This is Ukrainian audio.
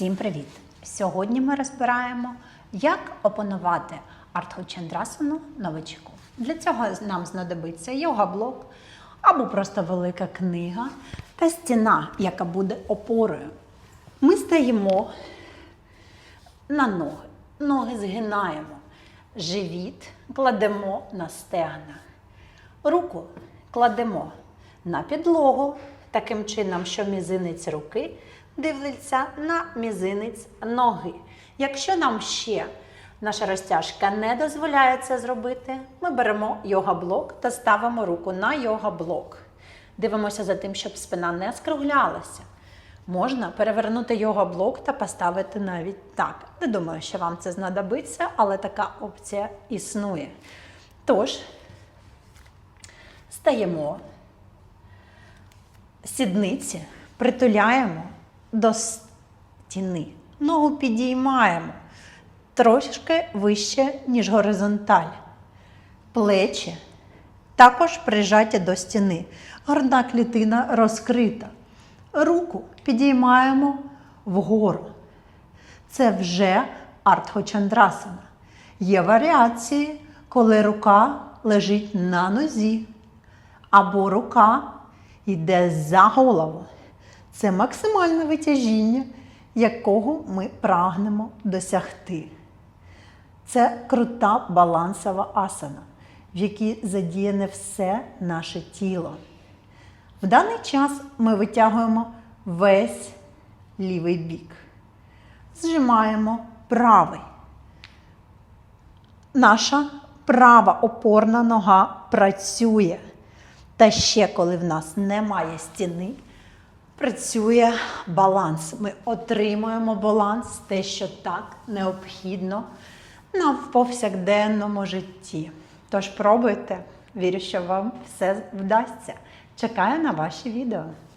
Всім привіт! Сьогодні ми розбираємо, як опанувати артхочандрасану новичку. Для цього нам знадобиться йога-блок або просто велика книга та стіна, яка буде опорою. Ми стаємо на ноги, ноги згинаємо, живіт кладемо на стегна. Руку кладемо на підлогу, таким чином, що мізинець руки дивиться на мізинець ноги. Якщо нам ще наша розтяжка не дозволяє це зробити, ми беремо йога-блок та ставимо руку на йога-блок. Дивимося за тим, щоб спина не скруглялася. Можна перевернути йога-блок та поставити навіть так. Не думаю, що вам це знадобиться, але така опція існує. Тож, стаємо, сідниці притуляємо до стіни, ногу підіймаємо трошки вище, ніж горизонталь. Плечі також прижаті до стіни. Грудна клітина розкрита. Руку підіймаємо вгору. Це вже артхочандрасана. Є варіації, коли рука лежить на нозі, або рука йде за голову. Це максимальне витяжіння, якого ми прагнемо досягти. Це крута балансова асана, в якій задіяне все наше тіло. В даний час ми витягуємо весь лівий бік. Зжимаємо правий. Наша права опорна нога працює. Та ще коли в нас немає стіни, працює баланс. Ми отримуємо баланс, те, що так необхідно на повсякденному житті. Тож пробуйте, вірю, що вам все вдасться. Чекаю на ваші відео.